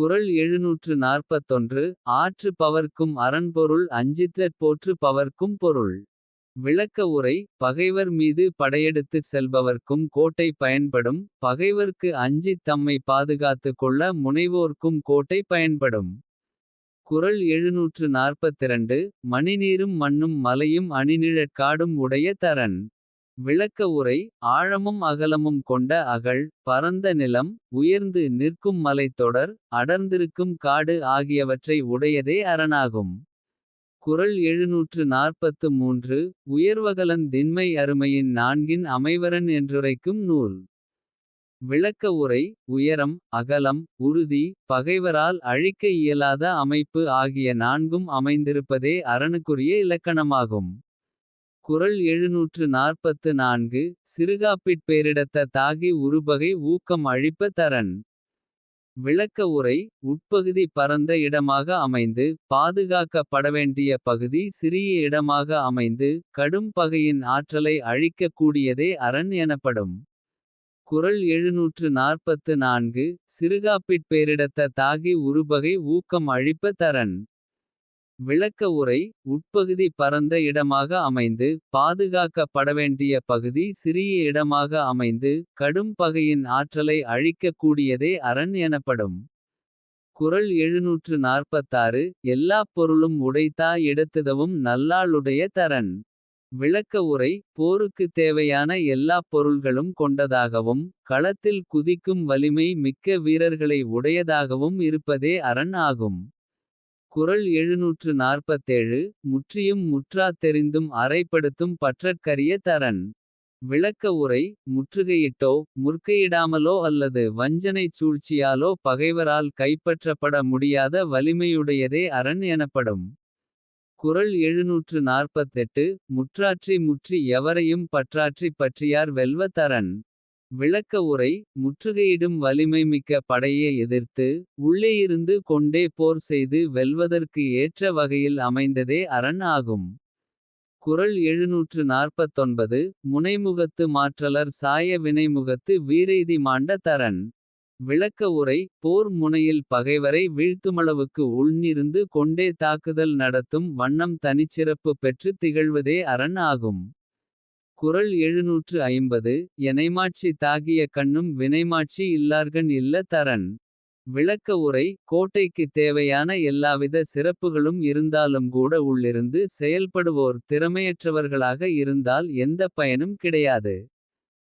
குறள் எழுநூற்று நாற்பத்தொன்று ஆற்று பவர்க்கும் அரன்பொருள் அஞ்சித்தற் போற்று பவர்க்கும் பொருள். விளக்க உரை பகைவர் மீது படையெடுத்துச் செல்பவர்க்கும் கோட்டை பயன்படும். பகைவர்க்கு அஞ்சித் தம்மை பாதுகாத்துக் கொள்ள முனைவோர்க்கும் கோட்டை பயன்படும். குறள் எழுநூற்று நாற்பத்திரண்டு மணிநீரும் மண்ணும் மலையும் அணிநிழற் காடும் உடைய தரன். விளக்க உரை ஆழமும் அகலமும் கொண்ட அகழ். பரந்த நிலம் உயர்ந்து நிற்கும் மலைத்தொடர். அடர்ந்திருக்கும் காடு ஆகியவற்றை உடையதே அரணாகும். குறள் எழுநூற்று நாற்பத்து மூன்று உயர்வகலந் திண்மை அருமையின் நான்கின் அமைவரன் என்றுரைக்கும் நூல். விளக்க உரை உயரம் அகலம் உறுதி பகைவரால் அழிக்க இயலாத அமைப்பு ஆகிய நான்கும் அமைந்திருப்பதே அரணுக்குரிய இலக்கணமாகும். குறள் எழுநூற்று நாற்பத்து நான்கு சிறுகாப்பிட் பேரிடத்த தாகி உருபகை ஊக்கம் அழிப்ப தரன். விளக்க உரை உட்பகுதி பரந்த இடமாக அமைந்து. பாதுகாக்கப்படவேண்டிய பகுதி சிறிய இடமாக அமைந்து. கடும் பகையின் ஆற்றலை அழிக்கக் கூடியதே அரண் எனப்படும். குறள் எழுநூற்று நாற்பத்து நான்கு சிறுகாப்பிட் பேரிடத்த தாகி உருபகை ஊக்கம் அழிப்ப தரன். விளக்க உரை உட்பகுதி பரந்த இடமாக அமைந்து. பாதுகாக்கப்பட வேண்டிய பகுதி சிறிய இடமாக அமைந்து. கடும் பகையின் ஆற்றலை அழிக்கக் கூடியதே அரண் எனப்படும். குறள் எழுநூற்று நாற்பத்தாறு எல்லாப் பொருளும் உடைத்தா இடத்துதவும் நல்லாளுடைய தரன். விளக்க உரை போருக்குத் தேவையான எல்லாப் பொருள்களும் கொண்டதாகவும். களத்தில் குதிக்கும் வலிமை மிக்க வீரர்களை உடையதாகவும் இருப்பதே அரண் ஆகும். குறள் எழுநூற்று நாற்பத்தேழு முற்றியும் முற்றாத் தெரிந்தும் அறைப்படுத்தும் பற்றற்கரிய தரன். விளக்க உரை முற்றுகையிட்டோ முற்கையிடாமலோ அல்லது வஞ்சனைச் சூழ்ச்சியாலோ பகைவரால் கைப்பற்றப்பட முடியாத வலிமையுடையதே அரண் எனப்படும். குறள் எழுநூற்று நாற்பத்தெட்டு முற்றாற்றி முற்றி எவரையும் பற்றாற்றி பற்றியார் வெல்வ தரன். விளக்க உரை முற்றுகையிடும் வலிமைமிக்க படையை எதிர்த்து. உள்ளேயிருந்து கொண்டே போர் செய்து வெல்வதற்கு ஏற்ற வகையில் அமைந்ததே அரண் ஆகும். குறள் எழுநூற்று நாற்பத்தொன்பது முனைமுகத்து மாற்றலர் சாய வினைமுகத்து வீரெய்தி மாண்ட தரன். விளக்க உரை போர் முனையில் பகைவரை வீழ்த்துமளவுக்கு உள்நிருந்து கொண்டே தாக்குதல் நடத்தும் வண்ணம் தனிச்சிறப்பு பெற்றுத் திகழ்வதே அரண் ஆகும். குறள் எழுநூற்று ஐம்பது எனைமாட்சி தாகிய கண்ணும் வினைமாட்சி இல்லார்கண் இல்ல தரன். விளக்க உரை கோட்டைக்குத் தேவையான எல்லாவித சிறப்புகளும் இருந்தாலும் கூட உள்ளிருந்து செயல்படுவோர் திறமையற்றவர்களாக இருந்தால் எந்தப் பயனும் கிடையாது.